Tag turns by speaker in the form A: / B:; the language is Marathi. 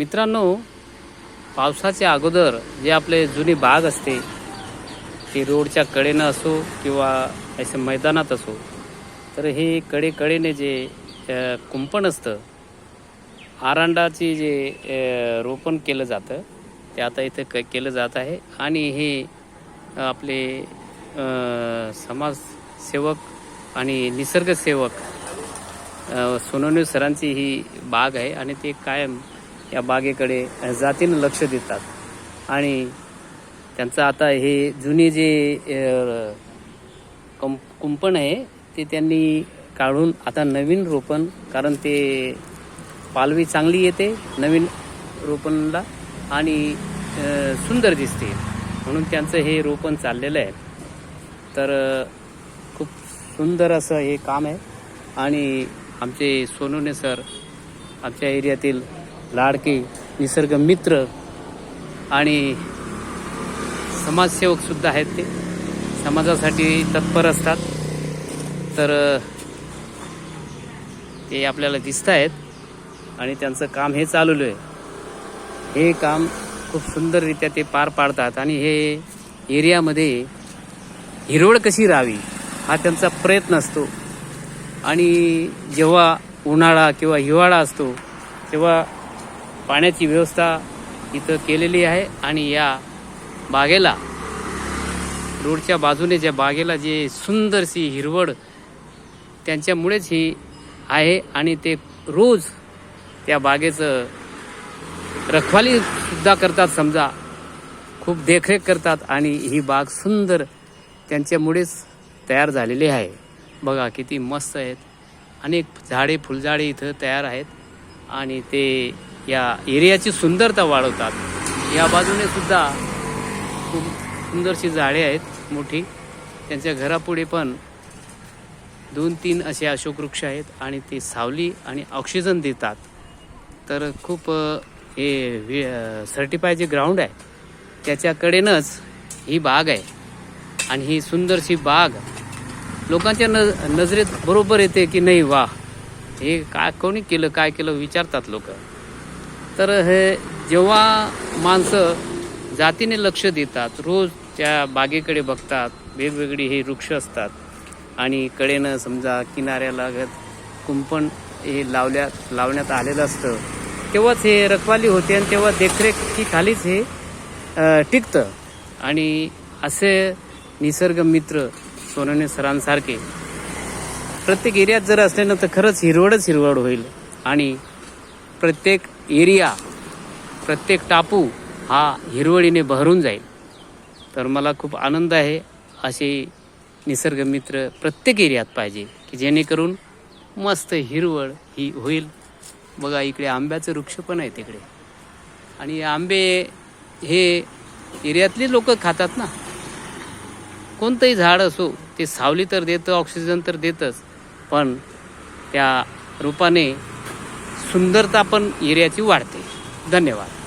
A: मित्रांनो पावसाच्या अगोदर जे आपले जुनी बाग असते ती रोडच्या कडेनं असो किंवा असे मैदानात असो तर हे कडे कडेने जे कुंपण असतं आरांडाची जे रोपण केलं जातं ते आता इथं क केलं जात आहे. आणि हे आपले समाजसेवक आणि निसर्गसेवक अ, सोनवणे सरांची ही बाग आहे आणि ते कायम या बागेकडे जातीनं लक्ष देतात. आणि त्यांचं आता हे जुने जे अ, कं कुंपण आहे ते त्यांनी काढून आता नवीन रोपण कारण ते पालवी चांगली येते नवीन रोपणला आणि सुंदर दिसते. म्हणून त्यांचं हे रोपण चाललेलं आहे. तर खूप सुंदर असं हे काम आहे. आणि आमचे सोनूने सर आमच्या एरियातील लाडके निसर्ग मित्र आणि समाजसेवक सुद्धा आहेत ते. समाजासाठी तत्पर असतात. तर ते आपल्याला दिसत आहेत आणि त्यांचं काम हे चालवलं आहे. हे काम खूप सुंदररित्या ते पार पाडतात आणि हे एरियामध्ये हिरवळ कशी राहावी हा त्यांचा प्रयत्न असतो. आणि जेव्हा उन्हाळा किंवा हिवाळा असतो तेव्हा पाण्याची व्यवस्था इथं केलेली आहे आणि या बागेला रोडच्या बाजूने ज्या बागेला जे सुंदरशी हिरवळ त्यांच्यामुळेच ही आहे आणि ते रोज त्या बागेचं रखवालीसुद्धा करतात समजा खूप देखरेख करतात आणि ही बाग सुंदर त्यांच्यामुळेच तयार झालेली आहे. बघा किती मस्त आहेत. अनेक झाडे फुलझाडे इथं तयार आहेत आणि ते या एरियाची सुंदरता वाढवतात. या बाजूने सुद्धा खूप सुंदरशी झाडे आहेत मोठी. त्यांच्या घरापुढे पण दोन तीन असे अशोक वृक्ष आहेत आणि ते सावली आणि ऑक्सिजन देतात. तर खूप हे सर्टिफाय जे ग्राउंड आहे त्याच्याकडेनंच ही बाग आहे. आणि ही सुंदरशी बाग लोकांच्या न नजरेत बरोबर येते की नाही वा हे काय कोणी केलं काय केलं? विचारतात लोक. तर हे जेव्हा माणसं जातीने लक्ष देतात रोज त्या बागेकडे बघतात वेगवेगळी हे वृक्ष असतात आणि कडेनं समजा किनाऱ्याला कुंपण हे लावल्या लावण्यात आलेलं असतं तेव्हाच हे रखवाली होते आणि तेव्हा देखरेखी खालीच हे टिकतं. आणि असे निसर्ग मित्र सोनवणे सरांसारखे प्रत्येक एरियात जर असले ना तर खरंच हिरवळच हिरवळ होईल आणि प्रत्येक एरिया प्रत्येक टापू हा हिरवळीने बहरून जाईल. तर मला खूप आनंद आहे असे निसर्गमित्र प्रत्येक एरियात पाहिजे की जेणेकरून मस्त हिरवळ ही होईल. बघा इकडे आंब्याचं वृक्ष पण आहे तिकडे. आणि आंबे हे एरियातले लोक खातात ना. कोणतंही झाड असो ते सावली तर देतं ऑक्सिजन तर देतच. पण त्या रूपाने सुंदरता पण एरियाची वाढते. धन्यवाद.